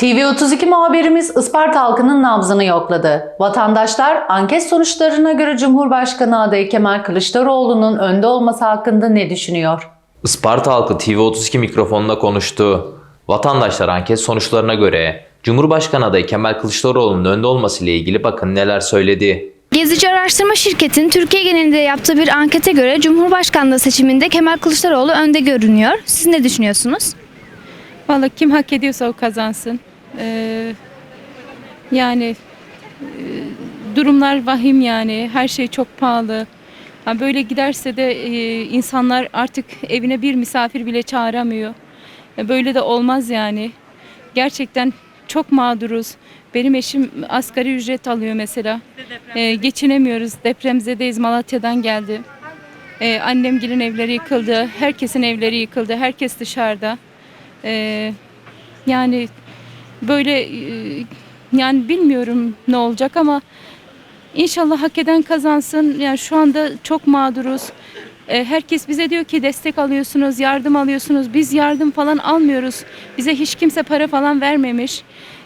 TV32 muhabirimiz Isparta halkının nabzını yokladı. Vatandaşlar anket sonuçlarına göre Cumhurbaşkanı adayı Kemal Kılıçdaroğlu'nun önde olması hakkında ne düşünüyor? Isparta halkı TV32 mikrofonunda konuştu. Vatandaşlar anket sonuçlarına göre Cumhurbaşkanı adayı Kemal Kılıçdaroğlu'nun önde olmasıyla ilgili bakın neler söyledi. Gezici Araştırma Şirketi'nin Türkiye genelinde yaptığı bir ankete göre Cumhurbaşkanlığı seçiminde Kemal Kılıçdaroğlu önde görünüyor. Siz ne düşünüyorsunuz? Vallahi kim hak ediyorsa o kazansın. Ee, yani e, durumlar vahim yani. Her şey çok pahalı. Ha, böyle giderse de e, insanlar artık evine bir misafir bile çağıramıyor. E, böyle de olmaz yani. Gerçekten çok mağduruz. Benim eşim asgari ücret alıyor mesela. E, geçinemiyoruz. Depremzedeyiz. Malatya'dan geldi. E, annemgilin evleri yıkıldı. Herkesin evleri yıkıldı. Herkes dışarıda. Ee, yani böyle e, yani bilmiyorum ne olacak ama inşallah hak eden kazansın. Yani şu anda çok mağduruz. Ee, herkes bize diyor ki destek alıyorsunuz, yardım alıyorsunuz. Biz yardım falan almıyoruz. Bize hiç kimse para falan vermemiş.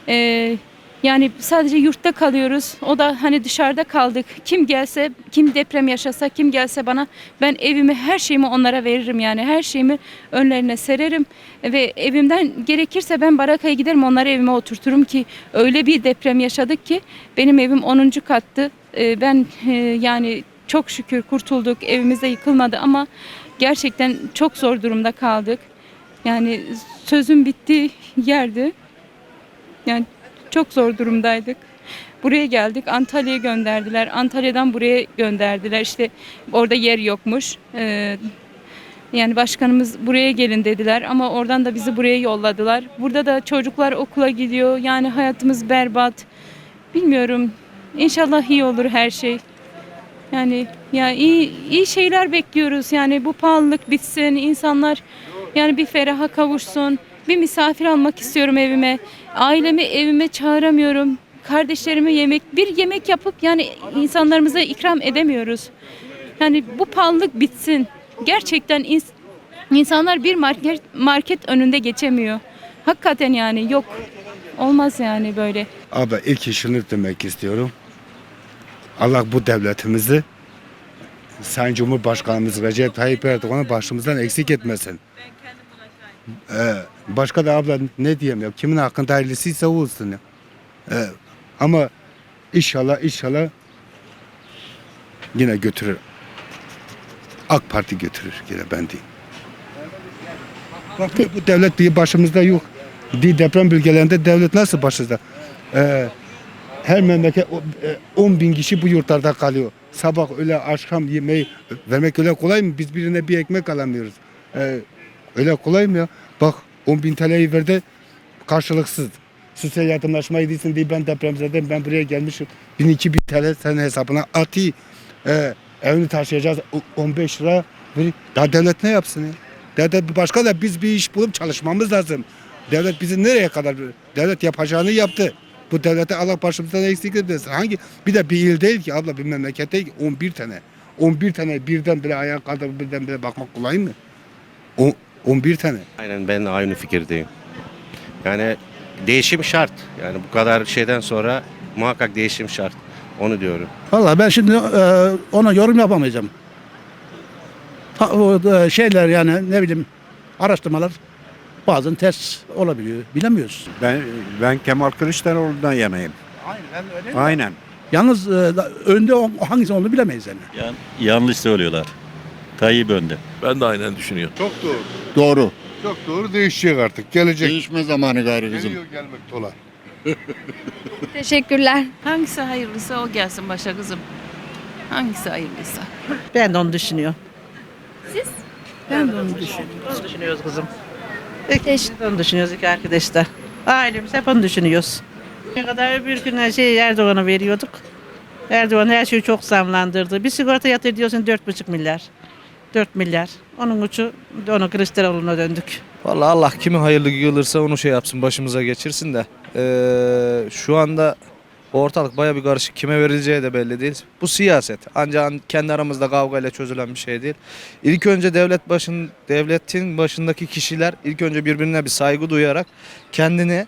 Ee, yani sadece yurtta kalıyoruz. O da hani dışarıda kaldık. Kim gelse, kim deprem yaşasa, kim gelse bana ben evimi, her şeyimi onlara veririm yani. Her şeyimi önlerine sererim ve evimden gerekirse ben barakaya giderim onları evime oturturum ki öyle bir deprem yaşadık ki benim evim 10. kattı. Ee, Ben e, yani çok şükür kurtulduk. Evimiz de yıkılmadı ama gerçekten çok zor durumda kaldık. Yani sözüm bittiği yerdi. Yani çok zor durumdaydık. Buraya geldik. Antalya'ya gönderdiler. Antalya'dan buraya gönderdiler. İşte orada yer yokmuş. Ee, yani başkanımız buraya gelin dediler ama oradan da bizi buraya yolladılar. Burada da çocuklar okula gidiyor. Yani hayatımız berbat. Bilmiyorum. İnşallah iyi olur her şey. Yani ya iyi iyi şeyler bekliyoruz. Yani bu pahalılık bitsin. insanlar yani bir feraha kavuşsun. Bir misafir almak istiyorum evime. Ailemi evime çağıramıyorum. Kardeşlerime yemek bir yemek yapıp yani insanlarımıza ikram edemiyoruz. Yani bu pahalılık bitsin. Gerçekten ins- insanlar bir market market önünde geçemiyor. Hakikaten yani yok. Olmaz yani böyle. Abi ilk şunu demek istiyorum. Allah bu devletimizi Sayın Cumhurbaşkanımız Recep Tayyip Erdoğan'ı başımızdan eksik etmesin. Ee, başka da abla ne diyeyim ya kimin hakkında hayırlısıysa olsun ya. Ee, ama inşallah inşallah yine götürür. AK Parti götürür yine ben diyeyim. Bak bu devlet bir başımızda yok. Bir deprem bölgelerinde devlet nasıl başımızda? Ee, her memleket o- e, 10 bin kişi bu yurtlarda kalıyor. Sabah öyle akşam yemeği vermek öyle kolay mı? Biz birine bir ekmek alamıyoruz. Ee, öyle kolay mı ya? Bak 10 bin TL'yi verdi karşılıksız. Sosyal yardımlaşmayı değilsin diye ben depremzedeyim ben buraya gelmişim. 1000-2000 TL senin hesabına atı. Ee, evini taşıyacağız o- 15 lira. Daha devlet ne yapsın ya? Devlet başka da biz bir iş bulup çalışmamız lazım. Devlet bizi nereye kadar devlet yapacağını yaptı. Bu devlete Allah başımızdan eksik etmesin. Hangi bir de bir il değil ki abla bir memleket değil ki 11 tane. 11 tane birden bire ayağa kaldırıp birden bire bakmak kolay mı? O, 11 tane. Aynen ben de aynı fikirdeyim. Yani değişim şart. Yani bu kadar şeyden sonra muhakkak değişim şart. Onu diyorum. Valla ben şimdi e, ona yorum yapamayacağım. Ha, o, e, şeyler yani ne bileyim araştırmalar bazen ters olabiliyor. Bilemiyoruz. Ben ben Kemal Kılıçdaroğlu'ndan yanayım. Aynen ben öyle. Aynen. Yalnız e, önde o- hangisi olduğunu bilemeyiz yani. Yan, yanlış söylüyorlar. Tayyip önde. Ben de aynen düşünüyorum. Çok doğru. Doğru. Çok doğru değişecek artık. Gelecek. Değişme zamanı gayrı kızım. Geliyor gelmek dolar. Teşekkürler. Hangisi hayırlısı o gelsin başa kızım. Hangisi hayırlısı? Ben de onu düşünüyorum. Ben de onu düşünüyorum. Onu düşünüyoruz kızım. İkimiz de onu düşünüyoruz iki arkadaş da. Ailemiz hep onu düşünüyoruz. Ne kadar bir gün her şeyi Erdoğan'a veriyorduk. Erdoğan her şeyi çok zamlandırdı. Bir sigorta yatır diyorsun 4,5 milyar. 4 milyar. Onun uçu onu Kılıçdaroğlu'na döndük. Vallahi Allah kimi hayırlı görürse onu şey yapsın başımıza geçirsin de. Ee, şu anda ortalık baya bir karışık. Kime verileceği de belli değil. Bu siyaset. Ancak kendi aramızda kavgayla çözülen bir şey değil. İlk önce devlet başın devletin başındaki kişiler ilk önce birbirine bir saygı duyarak kendini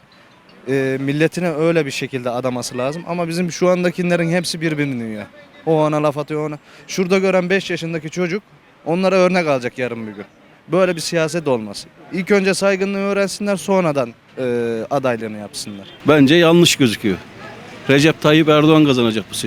e, milletine öyle bir şekilde adaması lazım. Ama bizim şu andakilerin hepsi birbirini dinliyor. O ona laf atıyor ona. Şurada gören 5 yaşındaki çocuk onlara örnek alacak yarın bir gün. Böyle bir siyaset olmaz. İlk önce saygınlığı öğrensinler sonradan e, adaylığını yapsınlar. Bence yanlış gözüküyor. Recep Tayyip Erdoğan kazanacak bu seçim.